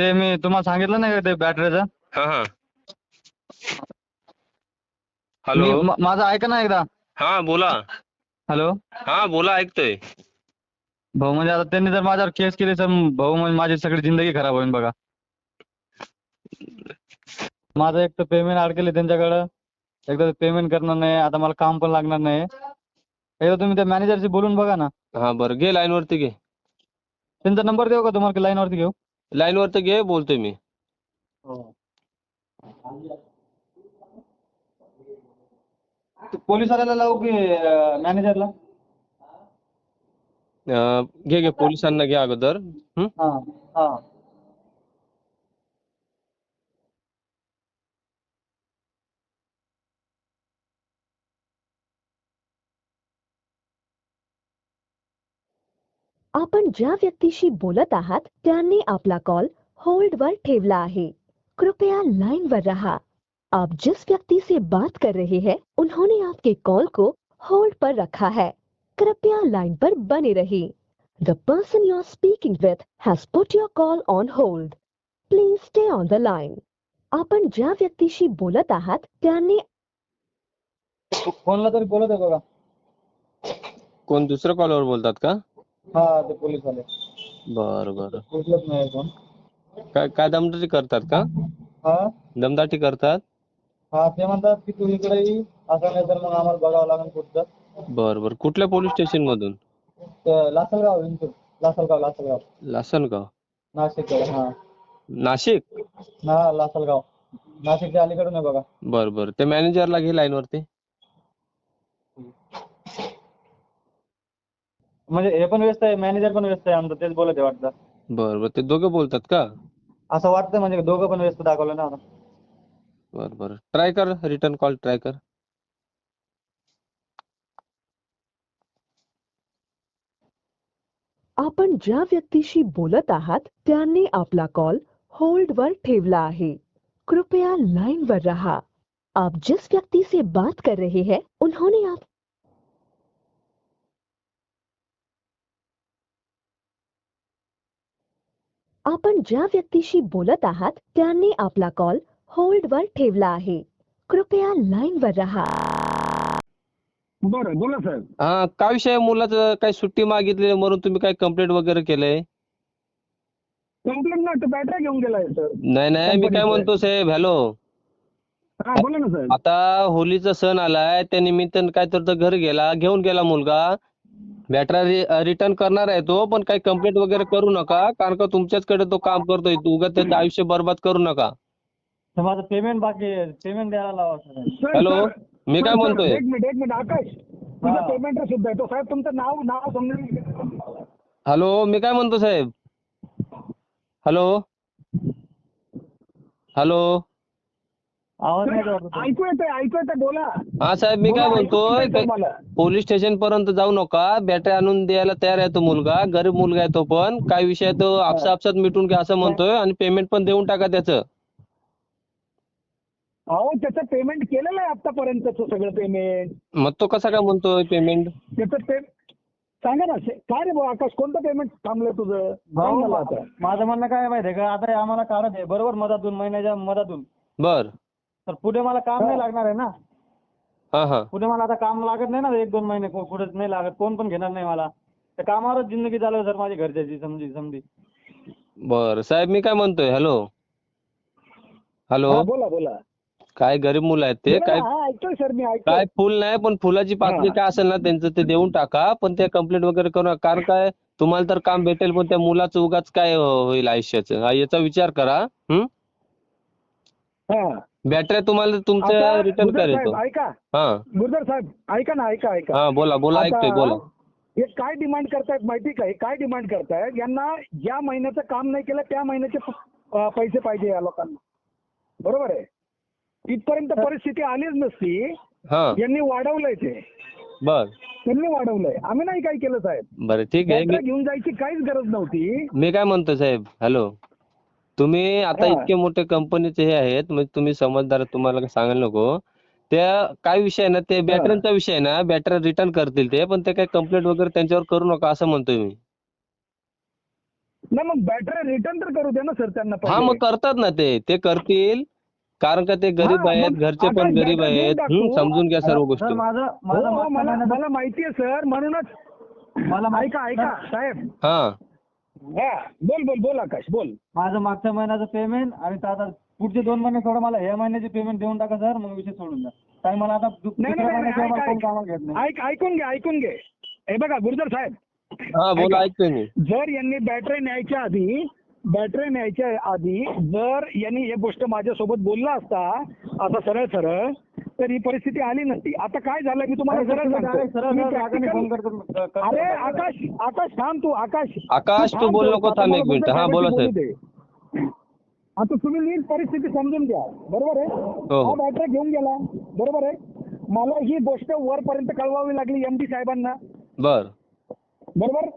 ते मी तुम्हाला सांगितलं नाही का ते बॅटरीचं? हा हा. हॅलो? मी- माझं ऐका ना एकदा. हा बोला. हॅलो? हा बोला ऐकतोय. भाऊ म्हणजे आता त्यांनी जर माझ्यावर केस केली तर भाऊ म्हणजे माझी सगळी जिंदगी खराब होईल बघा. माझं एक तर पेमेंट अडकेले त्यांच्याकडं. एकदा पेमेंट करणार नाही. आता मला काम पण लागणार नाही. एकदा तुम्ही त्या मॅनेजरशी बोलून बघा ना. हा बरं. घे लाईन वरती घे. त्यांचा नंबर देऊ का तुम्हाला? लाईन वरती घेऊ? लाईन वरती घे बोलतोय मी. पोलीस वाल्याला लावू की मॅनेजरला घे घे. पोलिसांना घे अगोदर. हं? आपण ज्या व्यक्तीशी बोलत आहात त्यांनी आपला कॉल होल्ड वर ठेवला आहे. कृपया लाइन पर रहा. आप जिस व्यक्ति से बात कर रहे हैं उन्होंने आपके कॉल को होल्ड पर रखा है. कृपया लाइन पर बने रहिए the person you are speaking with has put your call on hold please stay on the line आपण ज्या व्यक्तीशी बोलत आहात त्यांनी फोनला तरी बोलत आहे बघा. कोण दुसऱ्या कॉलवर बोलतात का? हा ते पोलीस वाले बरं बरं. उचलत नाही फोन. काय काय दमदाटी करतात का? हा? दमदाटी करतात? हा ते म्हणतात की तू इकडे ये असं नाही तर मग आम्हाला बघावं लागेल कुठचं बरं बरं. कुठल्या पोलीस स्टेशन मधून तर लासलगाव इंदूर लासलगाव लासलगाव. लासलगाव. नाशिक हा. नाशिक? हा लासलगाव. नाशिकच्या अलीकडून आहे बघा. बरं बरं. त्या मॅनेजरला घे लाईन वरती म्हणजे हे पण व्यस्त आहे मॅनेजर पण व्यस्त आहे आमचं तेच बोलत आहे वाटतं. बरं बरं. ते दोघे बोलतात का? असं वाटतं म्हणजे दोघं पण व्यस्त दाखवलं ना. बरं बरं. ट्राय कर रिटर्न कॉल ट्राय कर. आपण ज्या व्यक्तीशी बोलत आहात त्यांनी आपला कॉल होल्ड वर ठेवला आहे. कृपया लाइन पर रहा. आप जिस व्यक्ति से बात कर रहे हैं उन्होंने आप आपण ज्या व्यक्तीशी बोलत आहात त्यांनी आपला कॉल होल्ड वर ठेवला आहे. कृपया लाइन वर रहा. बरं बोला साहेब. हा काय विषय आहे? मुलाचं काय सुट्टी मागितली म्हणून तुम्ही काय कंप्लेंट वगैरे केलंय? कंप्लेंट ना बॅटरी घेऊन गेलाय सर नाही नाही मी काय. म्हणतो साहेब हॅलो. हा बोला ना साहेब. आता होलीचा सण आलाय त्या निमित्तानं काय तर तो घरी गेला घेऊन गेला मुलगा. बॅटरी रिटर्न करणार आहे तो पण काही कंप्लेंट वगैरे करू नका कारण का तुमच्याचकडे तो काम करतोय. उगा त्याचं आयुष्य बरबाद करू नका. तर माझं पेमेंट बाकी आहे. पेमेंट द्यायला लावा सर सर, हॅलो सर, मी काय सर, म्हणतोय? एक मिनिट एक मिनिट आकाश. हा. तुझं पेमेंट सुद्धा आहे. तो साहेब तुमचं नाव नाव समजून हॅलो मी काय म्हणतो साहेब? हॅलो हॅलो आवाज नाही येत वाटतं. ऐकू येतंय ऐकू येतंय बोला. हा साहेब मी काय बोला, ऐकू म्हणतोय येतंय मला. पोलीस स्टेशन पर्यंत जाऊ नका बॅटरी आणून द्यायला तयार आहे तो मुलगा गरीब मुलगा आहे तो पण. काय विषय आहे तो आपसा आपसात मिटून घ्या असं म्हणतोय आणि पेमेंट पण देऊन टाका त्याचं. अहो त्याचं पेमेंट केलेलं आहे आतापर्यंतचं सगळं पेमेंट मग तो कसा काय म्हणतोय पेमेंट त्याचं पे सांगा ना शे- काय रे भाऊ आकाश कोणतं पेमेंट थांबलंय तुझं? सांग भाऊ मला आता? माझं म्हणणं काय आहे माहितीये का? आता हे आम्हाला काढत आहे. बरोबर मधातून महिन्याच्या मधातून. बर. तर पुढे मला काम नाही लागणार आहे ना. हा हा. पुढे मला आता काम लागत नाही ना एक दोन महिने को- पुढे नाही लागत. कोण पण घेणार नाही मला. त्या कामावरच जिंदगी चालू सर माझी घरच्याची समजी समजी. बर. साहेब मी काय म्हणतोय? हॅलो. हॅलो. हा, बोला बोला. काय गरीब मुलं आहेत ते? काय हा ऐकतोय सर मी काय ऐकतोय फुल नाही पण फुलाची पाकळी. काय असेल ना त्यांचं ते देऊन टाका. पण ते कंप्लेंट वगैरे करू नका. कारण काय तुम्हाला तर काम भेटेल पण त्या मुलाचं उगाच काय होईल आयुष्याचं. हा, याचा विचार करा. हं? हा. बॅटऱ्या तुम्हाला तुमच्या आता रिटर्न करेल साहेब ऐका. हा. गुरुदार साहेब ऐका ना ऐका ऐका. हा बोला बोला आता ऐकतोय बोला. हे काय डिमांड करतायत माहिती का? हे काय डिमांड करतायत? यांना ज्या महिन्याचं काम नाही केलं त्या महिन्याचे प- अं, पैसे पाहिजे या लोकांना. बरोबर आहे? इथपर्यंत परिस्थिती आलीच नसती. हा. यांनी वाढवलंय ते. बर. त्यांनी वाढवलंय. आम्ही नाही काय केलं साहेब. बरं ठीक आहे. घेऊन जायची काहीच गरज नव्हती. मी काय म्हणतो साहेब? हॅलो तुम्ही आता हा. इतके मोठे कंपनीचे हे आहेत म्हणजे तुम्ही समजदार आहेत, तुम्हाला काय सांगायला नको. त्या काय विषय आहे ना ते बॅटऱ्यांचा विषय आहे ना बॅटऱ्या रिटर्न करतील ते पण ते काही कंप्लेंट वगैरे त्यांच्यावर करू नका असं म्हणतोय मी. नाही मग बॅटरी रिटर्न तर करू दे ना सर त्यांना हा पहिले. मग करतात ना ते ते करतील. कारण का ते गरीब हा, आहेत मग घरचे आता पण गरीब बॅटरी आहेत. हं. समजून घ्या सर्व सर गोष्टी. माझं हो, माझं हो, मला माहिती आहे सर म्हणूनच. मला ऐका मागच्या- ऐका साहेब. हा. हा बोल बोल बोल आकाश बोल. माझं मागच्या महिन्याचं पेमेंट आणि आता आता पुढचे दोन महिने सोडा मला या महिन्याचे पेमेंट देऊन टाका सर मग विषय सोडून द्या. कारण मला आता दु- नाही दुसऱ्या नाही, महिन्याशिवाय नाही मला ऐक, कोण ऐक. कामाला घेत नाही ऐक ऐकून घे ऐकून घे. हे बघा गुरुजर साहेब. हा बोला ऐका. ऐकतोय मी. जर यांनी बॅटरी न्यायच्या आधी बॅटरी न्यायच्या आधी जर यांनी एक गोष्ट माझ्यासोबत बोलला असता असं सरळ सरळ तर ही परिस्थिती आली नसती आता काय झालं मी तुम्हाला सरळ सांगतो मी practical- अरे सर. आकाश आकाश थांब तू आकाश आकाश, तू बोलू. नको, आता थांब एक मिनिट. हा, बोला, साहेब. आता तुम्ही नीट परिस्थिती समजून घ्या बरोबर आहे हो. हा बॅटरी घेऊन गेला बरोबर आहे मला ही गोष्ट वरपर्यंत कळवावी लागली एमडी साहेबांना बर बरोबर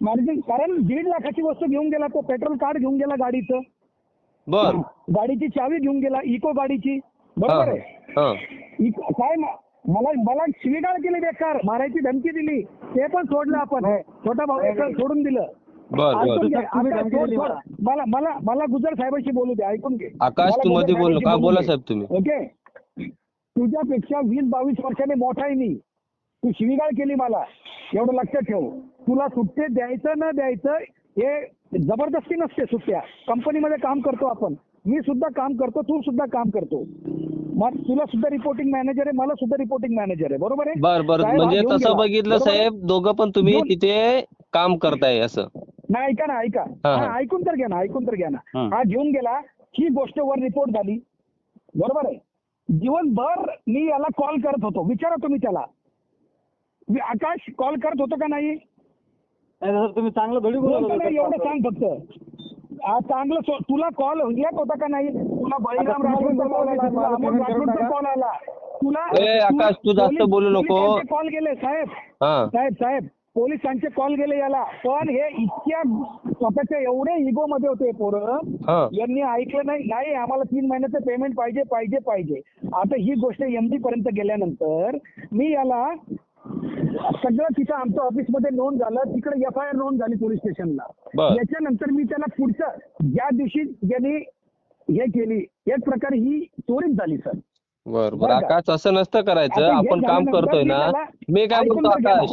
माझी कारण दीड लाखाची वस्तू घेऊन गेला तो पेट्रोल कार्ड घेऊन गेला गाडीचं. बर. गाडीची चावी घेऊन गेला इको गाडीची. बरोबर आहे? हा इको- काय मला मला शिवीगाळ केली बेकार. मारायची धमकी दिली. ते पण सोडलं आपण. छोटा भाऊ सोडून दिलं. मला. मला मला गुजर साहेबांशी बोलू दे. ऐकून घे. आकाशमध्ये बोल. का बोलू. साहेब तुम्ही? ओके? तुझ्यापेक्षा वीस बावीस वर्षाने मोठा आहे मी. तू शिवीगाळ केली मला. एवढं लक्षात ठेव. तुला सुट्टे द्यायचं न द्यायचं हे जबरदस्ती नसते सुट्ट्या. कंपनीमध्ये काम करतो आपण. मी सुद्धा काम करतो तू सुद्धा काम करतो. मग तुला सुद्धा रिपोर्टिंग मॅनेजर आहे मला सुद्धा रिपोर्टिंग मॅनेजर आहे. बरोबर आहे? बर बर. म्हणजे तसं. बघितलं? साहेब दोघं पण तुम्ही तिथे काम करताय असं. नाही ऐका ना ऐका. ऐकून तर घ्या ना ऐकून तर घ्या ना. हं. घेऊन गेला ही गोष्ट वर रिपोर्ट झाली. बरोबर आहे? दिवसभर मी याला कॉल करत होतो. विचारा तुम्ही त्याला. आकाश कॉल करत होतो का नाही? नाही, सर तुम्ही चांगलं थोडी बोलत होते. एवढं सांग फक्त. हा चांगलं सो- तुला कॉल येत होता का नाही? तुला बळीराम आता तुम्ही राठोडचा पण कॉल आला तुला मला अमोल payment करून राठोडचा टाका. कॉल आला. तुला ए, आकाश, तू जास्त बोलू नको. कॉल गेले साहेब. हा. साहेब साहेब पोलिसांचे कॉल गेले याला. पण हे इतक्या स्वतःच्या एवढे इगो मध्ये होते पोरं. हा. यांनी ऐकलं नाही. नाही आम्हाला तीन महिन्याचं पेमेंट पाहिजे पाहिजे पाहिजे. आता ही गोष्ट एमडी पर्यंत गेल्यानंतर मी याला सगळं तिथं आमच्या ऑफिसमध्ये नोंद झालं तिकडे एफ आय आर नोंद झाली पोलीस स्टेशनला. बर. याच्यानंतर मी त्याला पुढचं ज्या दिवशी ज्यांनी हे केली एक प्रकारे ही चोरीच झाली सर. बर बर. बरं का? आकाश असं नसतं करायचं. आता हे आपण काम झाल्यानंतर करतोय मी ना. त्याला मी काय ऐकून म्हणतो तर. आकाश?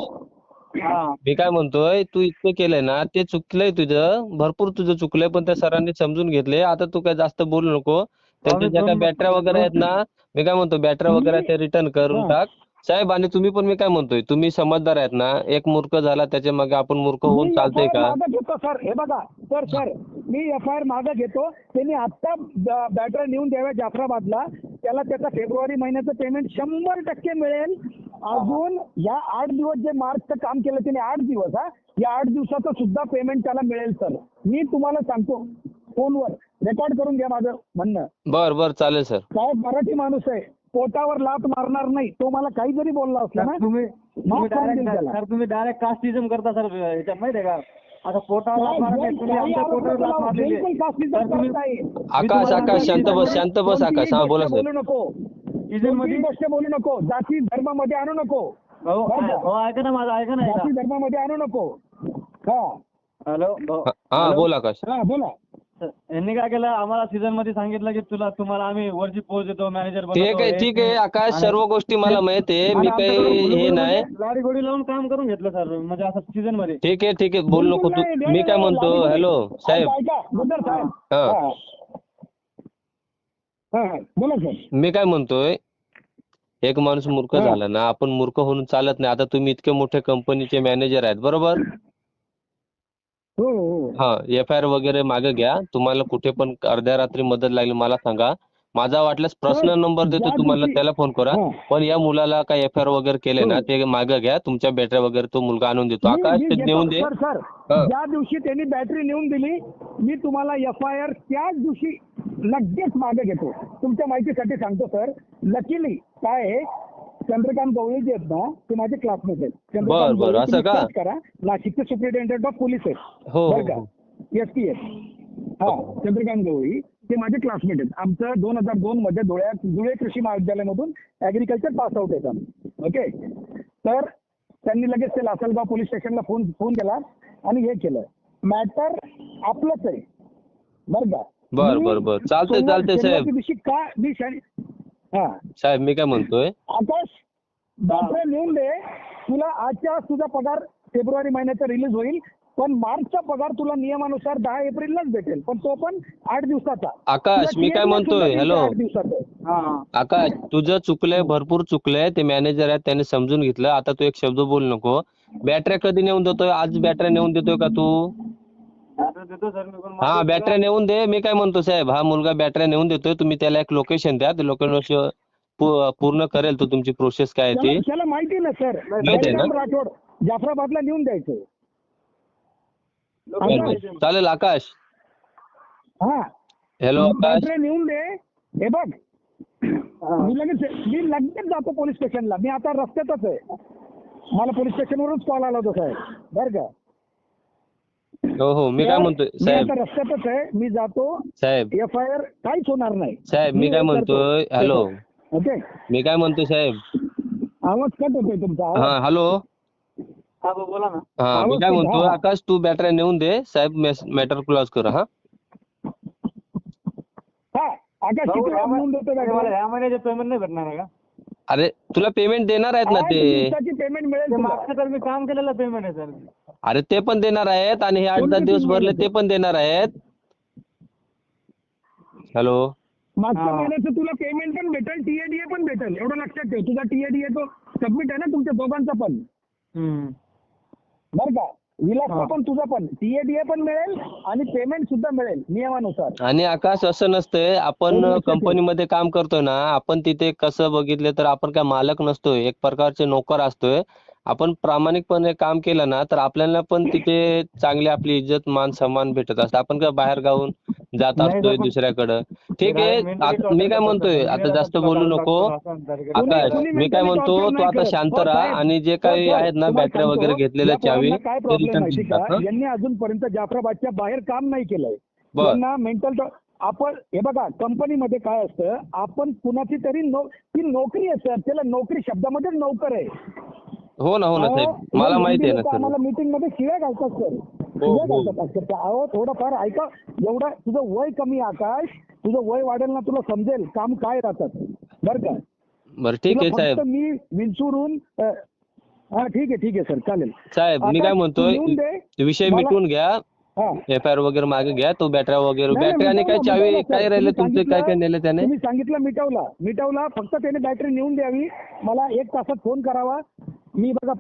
हा. मी काय म्हणतोय तू इतकं केलंय ना ते चुकलंय तुझं. भरपूर तुझं चुकलंय पण त्या सरांनी समजून घेतले. आता तू काय जास्त बोलू नको. त्यांच्या ज्या काय बॅटऱ्या वगैरे आहेत ना मी काय म्हणतो बॅटऱ्या वगैरे ते रिटर्न करून. टाक. साहेब आणि तुम्ही पण मी काय म्हणतोय? तुम्ही समजदार आहेत ना? एक मूर्ख झाला त्याच्यामागे आपण मूर्ख होऊन मी चालतंय FIR का? मागं घेतो सर. हे बघा सर सर मी एफ आय आर मागं घेतो. त्यांनी आत्ता बॅटरी नेऊन द्याव्या जाफराबादला. त्याला त्याचा फेब्रुवारी महिन्याचं पेमेंट शंभर टक्के मिळेल. अजून या आठ दिवस जे मार्चचं काम केलं त्याने आठ दिवस हा? या आठ दिवसाचं सुद्धा पेमेंट त्याला मिळेल सर. मी तुम्हाला सांगतो फोनवर रेकॉर्ड करून घ्या माझं म्हणणं. बर बर चालेल सर. साहेब मराठी माणूस आहे. पोटावर लात मारणार नाही तो मला काही जरी बोलला असला सर, ना तुम्ही माफ तुम्ही करून देईल डायरेक्ट त्याला. सर तुम्ही डायरेक्ट कास्टिझम करता सर याच्यात माहिती आहे का आता पोटावर लाथ साहेब, मारत नाही, तुम्ही आमच्या पोटावर लाथ. मारलेली आहे. बिलकुल सर, तुम्ही-. आकाश तुम्हाला आकाश शांत बस शांत बस आकाश हा बोला गोष्ट साहेब बोलू नको कोणतीही गोष्ट बोलू नको जाती धर्मामध्ये आणू नको बरं का? ऐका ना माझं ऐका ना जाती धर्मामध्ये आणू नको हा हॅलो हो. बोल आकाश हा बोला सर, यांनी काय केलं? आम्हाला सीझनमध्ये सांगितलं की तुला तुम्हाला आम्ही वरची पोस्ट देतो मॅनेजर ठीक आहे ठीक आहे आकाश सर्व गोष्टी मला माहीत आहे मी काही हे नाही. लाडी गोडी लावून काम करून घेतलं सर म्हणजे असं सीझनमध्ये. ठीक आहे ठीक आहे बोल नको तू मी काय म्हणतो? हॅलो साहेब. बोला मी काय म्हणतोय एक माणूस मूर्ख. झाला ना आपण मूर्ख होऊन चालत नाही. आता तुम्ही इतके मोठे कंपनीचे मॅनेजर आहेत बरोबर? हो हो हा. एफ आय आर वगैरे मागे घ्या. तुम्हाला कुठे पण अर्ध्या रात्री मदत लागली मला सांगा. माझा वाटल्यास पर्सनल नंबर देतो तुम्हाला त्याला फोन करा. हा. पण या मुलाला काय एफ आय आर वगैरे केले ना हो. ते मागे घ्या. तुमच्या बॅटऱ्या वगैरे तो मुलगा आणून देतो. आकाश ते. देऊन दे. Sir sir. हा. ज्या दिवशी त्यांनी बॅटरी नेऊन दिली मी तुम्हाला एफ आय आर त्याच दिवशी लगेच मागे घेतो. तुमच्या माहितीसाठी सांगतो सर. लकीली काय आहे चंद्रकांत गवळी जे आहेत ना ते माझे क्लासमेट आहेत. चंद्रकांत बरं, गवळी असं तुम्ही का? search करा. नाशिकचे सुप्रिटेंडेंट ऑफ पोलीस आहेत. हो बरं हो, का? हो. एस पी एस हा चंद्रकांत गवळी ते माझे क्लासमेट आहेत. आमचं दोन हजार दोन मध्ये धुळ्यात धुळे कृषी महाविद्यालयामधून ऍग्रिकल्चर पास आउट आहेत आम्ही ओके तर त्यांनी लगेच ते लासलगाव पोलीस स्टेशनला फोन फोन केला आणि हे केलं. मॅटर आपलंच आहे. बरं का? बर मी बर बर. चालतंय सोमवार- चालतंय साहेब. दिवशी का मी शनि हा. साहेब मी काय म्हणतोय? आकाश बापरे लिहून दे. तुला आजच्या आज तुझा पगार फेब्रुवारी महिन्याचा रिलीज होईल पण मार्चचा पगार तुला नियमानुसार दहा एप्रिललाच भेटेल पण तो पण आठ दिवसाचा. आकाश तुला मी काय म्हणतोय? हॅलो आठ दिवसाचा. आहे. हा. हा आकाश तुझं चुकलंय भरपूर चुकलंय ते मॅनेजर आहेत त्यांनी समजून घेतलं. आता तू एक शब्द बोलू नको. बॅटऱ्या कधी नेऊन देतोय? आज बॅटऱ्या नेऊन देतोय का तू? आता देतो सर मी पण हा बॅटऱ्या नेऊन दे. मी काय म्हणतो साहेब हा मुलगा बॅटऱ्या नेऊन देतोय. तुम्ही त्याला एक लोकेशन द्या. ते लोकेशन पूर्ण करेल तो तुमची प्रोसेस काय आहे त्याला ती. त्याला माहिती आहे ना सर माहिती आहे ना? जयराम राठोड जाफराबादला नेऊन द्यायचं. बरं, बरं. चालेल आकाश. हा. हॅलो आकाश. बॅटऱ्या नेऊन दे. हे बघ. मी लगेच मी लगेच जातो पोलीस स्टेशनला मी आता रस्त्यातच आहे. मला पोलीस स्टेशनवरूनच कॉल आला होता साहेब. बरं का? हो हो. मी काय म्हणतोय मी साहेब. आता रस्त्यातच आहे. मी जातो. साहेब. एफ आय आर काहीच होणार नाही. साहेब मी काय हे म्हणतोय. हॅलो. ओके? मी काय म्हणतोय साहेब? आवाज कट होतोय तुमचा आवाज. हा हॅलो. हा भाऊ बोला ना. हा मी आवाज काय हा. आकाश तू बॅटऱ्या नेऊन दे. साहेब मॅटर क्लोज कर हा. हा आकाश भाऊ, किती वेळा ह्या म्हणून देतो? मला ह्या महिन्याचे पेमेंट नाही भेटणार आहे का? अरे तुला पेमेंट देणार आहेत ना आठ ते. दिवसाची पेमेंट मिळेल ते तुला. मागचं तर मी काम केलेलं पेमेंट आहे सर अरे ते पण देणार आहेत आणि हे आठ दहा दिवस भरले? ते पण देणार आहेत. हॅलो मागच्या. महिन्याचं तुला पेमेंट पण भेटेल टीएडीए पण भेटेल. एवढं लक्षात ठेव. तुझा टीएडीए तो सबमिट आहे ना तुमच्या दोघांचा पण. हम्म. बरं का? विलासचा. पण तुझा पण. टीएडीए पण मिळेल आणि पेमेंट सुद्धा मिळेल नियमानुसार. आणि आकाश असं नसतंय. आपण. कंपनीमध्ये काम करतोय ना आपण तिथे कसं बघितलं तर आपण काय मालक नसतोय. एक प्रकारचे नोकर असतोय. आपण प्रामाणिकपणे काम केलं ना तर आपल्याला पण तिथे चांगली आपली इज्जत मान सन्मान भेटत असतं. आपण काय बाहेर गावून जात असतोय दुसऱ्याकडं. ठीक आहे. आता मी काय म्हणतोय. आता जास्त बोलू नको. आकाश मी काय mentally म्हणतो? तू आता. शांत हो, राहा. आणि जे काही आहेत ना बॅटऱ्या वगैरे घेतलेल्या चावी काय ते प्रॉब्लेम रिटर्न माहिती देतात का? यांनी अजूनपर्यंत जाफराबादच्या बाहेर काम नाही केलंय. बर. त्यांना मेंटल आपण हे बघा कंपनीमध्ये काय असतं? आपण कुणाची तरी नो ती नोकरी सर त्याला नोकरी शब्दामध्येच नौकर आहे. हो ना हो ना साहेब. मला हे माहिती आहे ना सर आम्हाला मीटिंगमध्ये शिव्या घालतात सर शिव्या हो. घालतात अक्षरशः अहो थोडंफार ऐका एवढं तुझं वय कमी आहे, आकाश. तुझं वय वाढेल ना तुला समजेल काम काय राहतात. बरं का? बरं ठीक तुला आहे साहेब. फक्त मी विंचूरून अ, हा ठीक आहे ठीक आहे सर चालेल. साहेब मी आता काय म्हणतोय लिहून दे. विषय मला- मिटवून घ्या. हा एफ आय आर वगैरे मागे घ्या तो बॅटऱ्या वगैरे नाही, बॅटरी आणि काय मिटवला, चावी मिटवला, काय. राहिले तुम्ही तुमचे काय काय सांगितलं- नेले त्याने? तुम्ही सांगितलं मिटवला. मिटवला फक्त त्याने बॅटरी नेऊन द्यावी. मला एक तासात फोन करावा. मी बघा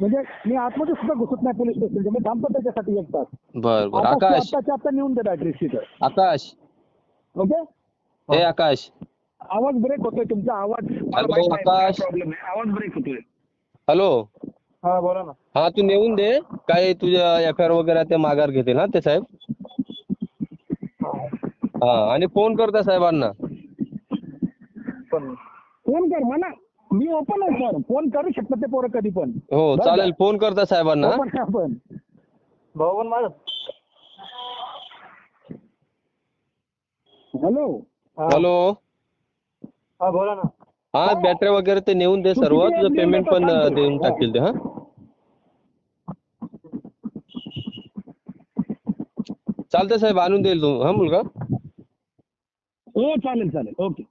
म्हणजे मी आतमध्ये सुद्धा घुसत नाही पोलीस स्टेशनच्या मी थांबतो त्याच्यासाठी एक तास. बर बर. आता आकाश. आत्ताच्या नेऊन दे बॅटरी तिथं आकाश. ओके? हे आकाश. आवाज ब्रेक होतोय तुमचा आवाज. आकाश. प्रॉब्लेम आहे आवाज ब्रेक होतोय. हॅलो. हा बोला ना. हा तू नेऊन दे. काय तुझ्या एफ आय आर वगैरे ते माघार घेतील ना ते साहेब. हा. आणि फोन करता साहेबांना. पण फोन कर मला मी ओपन आहे सर फोन करू शकतो ते पोरं कधी पण. हो बरं चालेल? फोन करता साहेबांना. आहे आपण. भाऊ पण माझं. हॅलो. हा. हॅलो. हा बोला ना. हा बॅटरी वगैरे ते नेऊन दे सर्व. तुझं पेमेंट पण. देऊन हा. टाकतील ते हा. चालतंय साहेब आणून देईल तू हा मुलगा? हो चालेल चालेल. ओके.